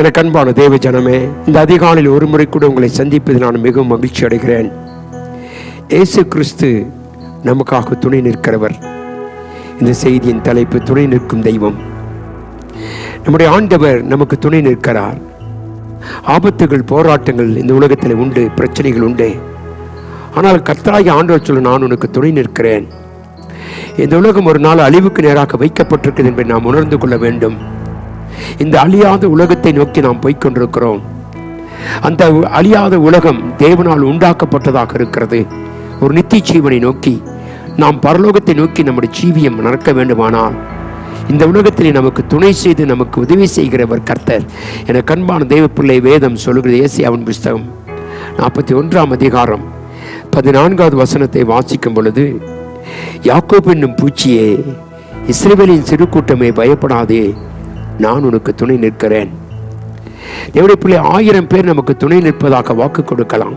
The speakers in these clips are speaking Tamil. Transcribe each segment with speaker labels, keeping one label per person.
Speaker 1: எனக்கு அன்பான தேவ ஜனமே இந்த அதிகாலையில் ஒரு முறை கூட உங்களை சந்திப்பதில் நான் மிகவும் மகிழ்ச்சி அடைகிறேன். இயேசு கிறிஸ்து நமக்காக துணை நிற்கிறவர். இந்த செய்தியின் தலைப்பு துணை நிற்கும் தெய்வம். நம்முடைய ஆண்டவர் நமக்கு துணை நிற்கிறார். ஆபத்துகள் போராட்டங்கள் இந்த உலகத்தில் உண்டு பிரச்சனைகள் உண்டு. ஆனால் கர்த்தராகி ஆண்டவர் சொல்ல நான் உனக்கு துணை நிற்கிறேன். இந்த உலகம் ஒரு நாள் அழிவுக்கு நேராக வைக்கப்பட்டிருக்கிறது என்பதை நாம் உணர்ந்து கொள்ள வேண்டும். இந்த அழியாத உலகத்தை நோக்கி நாம் போய்க்கொண்டிருக்கிறோம். அந்த அழியாத உலகம் தேவனால் உண்டாக்கப்பட்டதாக இருக்கிறது. ஒரு நித்திய ஜீவனை நோக்கி நாம் பரலோகத்தை நோக்கி நம்முடைய ஜீவியம் நடக்க வேண்டுமானால் இந்த உலகத்திலே நமக்கு துணை செய்து நமக்கு உதவி செய்கிறவர் கர்த்தர். என கண்பான தெய்வ பிள்ளை வேதம் சொல்லுகிறது ஏசியாவின் புஸ்தகம் நாற்பத்தி ஒன்றாம் அதிகாரம் பதினான்காவது வசனத்தை வாசிக்கும் பொழுது யாக்கோப் என்னும் பூச்சியே இஸ்ரேவேலின் சிறு கூட்டமே பயப்படாதே நான் உனக்கு துணை நிற்கிறேன். தேவடைய பிள்ளை ஆயிரம் பேர் நமக்கு துணை நிற்பதாக வாக்கு கொடுக்கலாம்.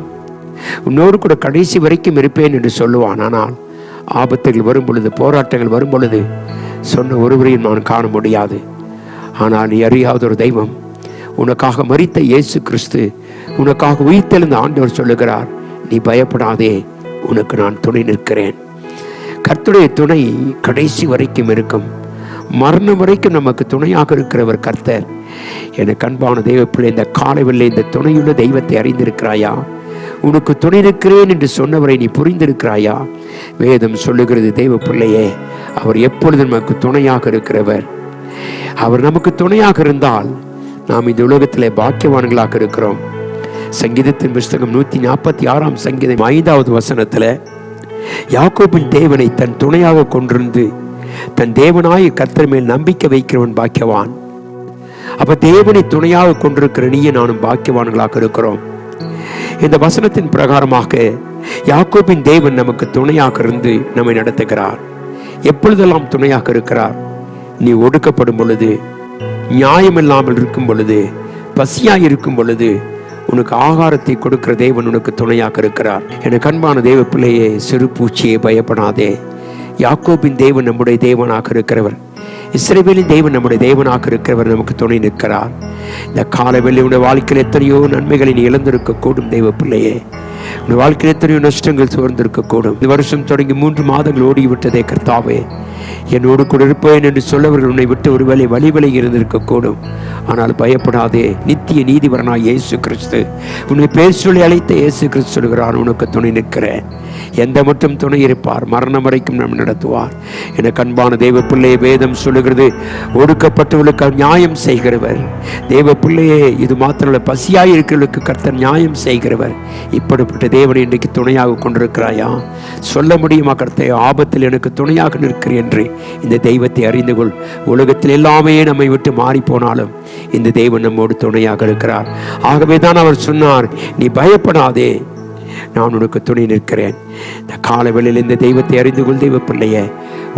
Speaker 1: இன்னொரு கூட கடைசி வரைக்கும் இருப்பேன் என்று சொல்லுவான். ஆனால் ஆபத்துகள் வரும் பொழுது போராட்டங்கள் வரும் பொழுது சொன்ன ஒருவரையும் நான் காண முடியாது. ஆனால் நீ அறியாத ஒரு தெய்வம் உனக்காக மறித்த இயேசு கிறிஸ்து உனக்காக உயிர்த்தெழுந்த ஆண்டவர் சொல்லுகிறார் நீ பயப்படாதே உனக்கு நான் துணை நிற்கிறேன். கர்த்துடைய துணை கடைசி வரைக்கும் இருக்கும். மரணம் வரைக்கும் நமக்கு துணையாக இருக்கிறவர் கர்த்தர். எனக்கு அன்பான தெய்வப்பிள்ளை இந்த காலவில்லை இந்த துணையுள்ள தெய்வத்தை அறிந்திருக்கிறாயா? உனக்கு துணை இருக்கிறேன் என்று சொன்னவரை நீ புரிந்திருக்கிறாயா? வேதம் சொல்லுகிறது தெய்வ பிள்ளையே அவர் எப்பொழுது நமக்கு துணையாக இருக்கிறவர். அவர் நமக்கு துணையாக இருந்தால் நாம் இந்த உலகத்தில் பாக்கியவான்களாக இருக்கிறோம். சங்கீதத்தின் புஸ்தகம் நூற்றி நாற்பத்தி ஆறாம் சங்கீதம் ஐந்தாவது வசனத்தில் யாக்கோபின் தேவனை தன் துணையாக கொண்டிருந்து தன் தேவனாய கர்த்தர் மேல் நம்பிக்கை வைக்கிறவன் பாக்கியவான். அப்ப தேவனை துணையாக கொண்டிருக்கிற நீயும் நானும் பாக்கியவான்களாக இருக்கிறோம். இந்த வசனத்தின் பிரகாரமாக யாக்கோபின் தேவன் நமக்கு துணையாக இருந்து நம்மை நடத்துகிறார். எப்பொழுதெல்லாம் துணையாக இருக்கிறார்? நீ ஒடுக்கப்படும் பொழுது நியாயம் இல்லாமல் இருக்கும் பொழுது பசியாய் இருக்கும் பொழுது உனக்கு ஆகாரத்தை கொடுக்கிற தேவன் உனக்கு துணையாக இருக்கிறார். எனக்கு அன்பான தேவ பிள்ளையே சிறு பூச்சியே பயப்படாதே. யாக்கோபின் தேவன் நம்முடைய தேவனாக இருக்கிறவர். இஸ்ரேவேலின் தேவன் நம்முடைய தேவனாக இருக்கிறவர் நமக்கு துணை நிற்கிறார். இந்த காலவெளி உடைய வாழ்க்கையில் எத்தனையோ நன்மைகளை நீ இழந்திருக்க கூடும் தெய்வ பிள்ளையே. உன் வாழ்க்கையில் எத்தனையோ நஷ்டங்கள் சோர்ந்திருக்கக்கூடும். இந்த வருஷம் தொடங்கி மூன்று மாதங்கள் ஓடிவிட்டதே கர்த்தாவே. என்னோடு கூட இருப்பேன் என்று சொல்லவர்கள் உன்னை விட்டு ஒருவேளை வழி இருந்திருக்கக்கூடும். ஆனால் பயப்படாதே நித்திய நீதிபரனாய் இயேசு கிறிஸ்து. உன்னை பேர் சொல்லி அழைத்த இயேசு கிறிஸ்து சொல்கிறான் உனக்கு துணை நிற்கிறேன். எந்த மட்டும் துணை இருப்பார் மரணம் வரைக்கும் நம் நடத்துவார். என கண்பான தேவ பிள்ளையை வேதம் சொல்லுகிறது ஒடுக்கப்பட்டவர்களுக்கு நியாயம் செய்கிறவர். தேவ பிள்ளையே இது மாத்திரம் பசியாய் இருக்கிறவர்களுக்கு கர்த்தர் நியாயம் செய்கிறவர். இப்படிப்பட்ட தேவனை இன்றைக்கு துணையாக கொண்டிருக்கிறாயா? சொல்ல முடியுமா கர்த்தர் ஆபத்தில் எனக்கு துணையாக நிற்கிறேன் என்று? இந்த தெய்வத்தை அறிந்து கொள். உலகத்தில் எல்லாமே நம்மை விட்டு மாறி போனாலும் இந்த தெய்வன் நம்மோடு துணையாக இருக்கிறார். ஆகவே தான் அவர் சொன்னார் நீ பயப்படாதே. நான் உனக்கு துணை நிற்கிறேன். இந்த காலவெளியில் இந்த தெய்வத்தை அறிந்து கொள் தெய்வ பிள்ளைய.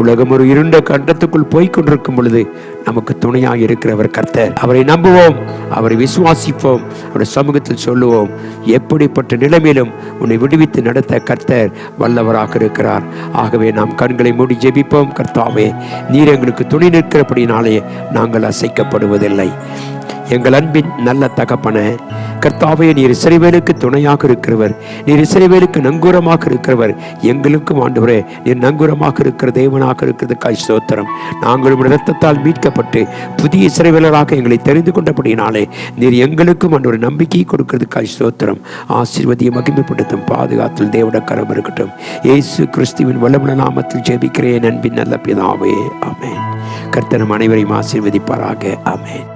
Speaker 1: உலகம் ஒரு இருண்ட கண்டத்துக்குள் போய்கொண்டிருக்கும் பொழுது நமக்கு துணையாக இருக்கிறவர் கர்த்தர். அவரை நம்புவோம் அவரை விசுவாசிப்போம் அவருடைய சமூகத்தில் சொல்லுவோம் எப்படிப்பட்ட நிலைமையிலும் உன்னை விடுவித்து நடத்த கர்த்தர் வல்லவராக இருக்கிறார். ஆகவே நாம் கண்களை மூடி ஜெபிப்போம் கர்த்தாவே நீர் எங்களுக்கு துணை நிற்கிறபடினாலே நாங்கள் அசைக்கப்படுவதில்லை. எங்கள் அன்பின் நல்ல தகப்பன கர்த்தாவே நீர் இசைவேலுக்கு துணையாக இருக்கிறவர். நீர் இசைவேலுக்கு நங்கூரமாக இருக்கிறவர். எங்களுக்கும் ஆண்டவரே நீர் நங்கூரமாக இருக்கிற தேவனாக இருக்கிறதுக்காய் ஸ்தோத்திரம். நாங்கள் உடைய ரத்தத்தால் மீட்கப்பட்டு புதிய இசைவேலராக எங்களை தெரிந்து கொண்டபடினாலே நீர் எங்களுக்கும் ஆண்டு ஒரு நம்பிக்கை கொடுக்கிறதுக்காய் ஸ்தோத்திரம். ஆசீர்வதியை மகிமைப்படுத்தும் பாதுகாத்தல் தேவட கரம் இருக்கட்டும். இயேசு கிறிஸ்துவின் வல்லமுள்ள நாமத்தில் ஜெபிக்கிறேன் அன்பின் நல்ல பிதாவே. ஆமென். கர்த்தனம் அனைவரையும் ஆசீர்வதிப்பாராக. அமேன்